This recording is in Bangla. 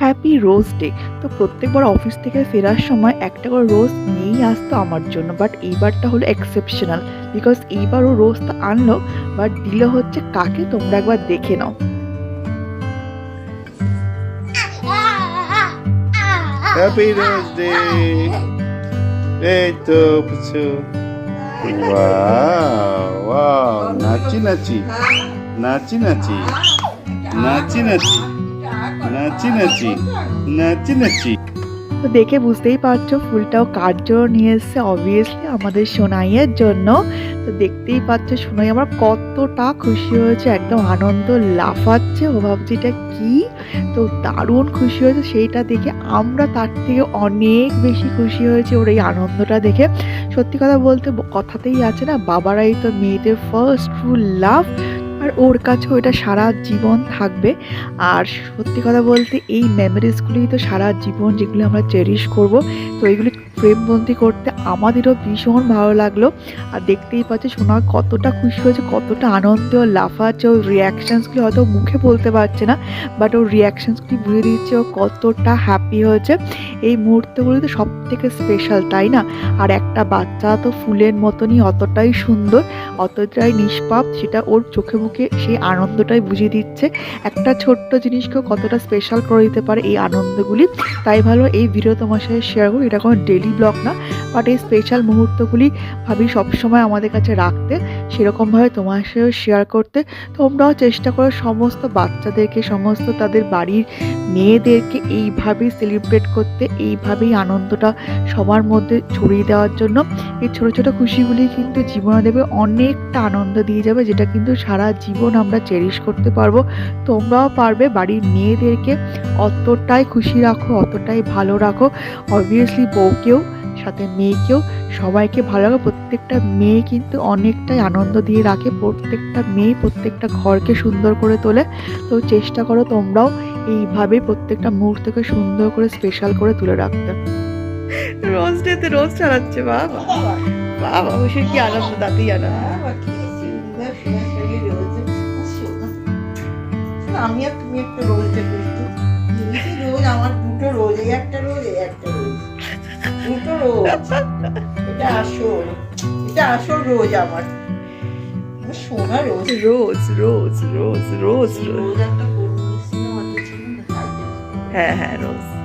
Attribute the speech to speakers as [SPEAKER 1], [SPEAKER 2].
[SPEAKER 1] হ্যাপি রোজ ডে তো প্রত্যেকবার অফিস থেকে ফেরার সময় একটা করে রোজ নিয়েই আসতো আমার জন্য বাট এইবারটা হলো এক্সেপশনাল বিকজ এইবার ও রোজটা আনলো বাট দিল হচ্ছে কাকে তোমরা একবার দেখে নাও।
[SPEAKER 2] হ্যাপি রোজ ডে এই তো কিছু নাচি নাচি নাচি নাচি নাচি নাচি। নাচি নাচি নাচি নাচি।
[SPEAKER 1] তো দেখে বুঝতেই পারছ, ফুলটাও কার জন্য নিয়ে এসছে অবভিয়াসলি আমাদের সোনাইয়ের জন্য। তো দেখতেই পাচ্ছ, সোনাই আমার কতটা খুশি হয়েছে, একদম আনন্দ লাফাচ্ছে, ও ভাবছে এটা কি? তো দারুণ খুশি হয়েছে, সেইটা দেখে আমরা তার থেকে অনেক বেশি খুশি হয়েছে ওর এই আনন্দটা দেখে। সত্যি কথা বলতে কথাতেই আছে না, বাবারাই তো মেয়েদের ফার্স্ট ট্রু লাভ আর ওর কাছেও এটা সারা জীবন থাকবে। আর সত্যি কথা বলতে এই মেমোরিজগুলোই তো সারা জীবন যেগুলো আমরা চেরিশ করব, তো এইগুলি প্রেমবন্দি করতে আমাদেরও ভীষণ ভালো লাগল। আর দেখতেই পাচ্ছি সোনা কতটা খুশি হয়েছে, কতটা আনন্দ ও লাফাচ্ছে, ওর রিয়াকশানসগুলি হয়তো মুখে বলতে পারছে না বাট ওর রিয়াকশানসগুলি বুঝে দিচ্ছে ও কতটা হ্যাপি হয়েছে। এই মুহূর্তগুলো তো সব থেকে স্পেশাল তাই না? আর একটা বাচ্চা তো ফুলের মতনই অতটাই সুন্দর, অতটাই নিষ্পাপ, সেটা ওর চোখে মুখে সেই আনন্দটাই বুঝিয়ে দিচ্ছে। একটা ছোট্ট জিনিসকেও কতটা স্পেশাল করে দিতে পারে এই আনন্দগুলি। তাই ভালো, এই ভিডিও তোমার সাথে শেয়ার করি এটা কোনো ডেলি ব্লগ না বাট এই স্পেশাল মুহূর্তগুলি ভাবি সবসময় আমাদের কাছে রাখতে, সেরকমভাবে তোমার সাথেও শেয়ার করতে। তোমরাও চেষ্টা করো সমস্ত বাচ্চাদেরকে, সমস্ত তাদের বাড়ির মেয়েদেরকে এইভাবেই সেলিব্রেট করতে, এইভাবেই আনন্দটা সবার মধ্যে ছড়িয়ে দেওয়ার জন্য। এই ছোটো ছোটো খুশিগুলি কিন্তু জীবনে দেবে অনেকটা আনন্দ দিয়ে যাবে, যেটা কিন্তু সারা জীবন আমরা চেরিশ করতে পারব। তোমরাও পারবে বাড়ির মেয়েদেরকে অতটাই খুশি রাখো, অতটাই ভালো রাখো। অবভিয়াসলি বউকেও সাথে মেয়েকেও সবাইকে ভালো রাখো প্রত্যেকটা মেয়ে কিন্তু অনেকটাই আনন্দ দিয়ে রাখে। প্রত্যেকটা মেয়ে প্রত্যেকটা ঘরকে সুন্দর করে তোলে। তো চেষ্টা করো তোমরাও এইভাবে প্রত্যেকটা মুহূর্তকে সুন্দর করে স্পেশাল করে তুলে রাখতে। রোজ ডেতে রোজ চালাচ্ছে বাবা। বাবা বসে কি আনন্দ তাতেই আনন্দ।
[SPEAKER 3] আমি আর এটা আসল। এটা আসল রোজ আমার। সোনা রোজ।
[SPEAKER 1] রোজ রোজ রোজ রোজ রোজ। হ্যাঁ হ্যাঁ রোজ।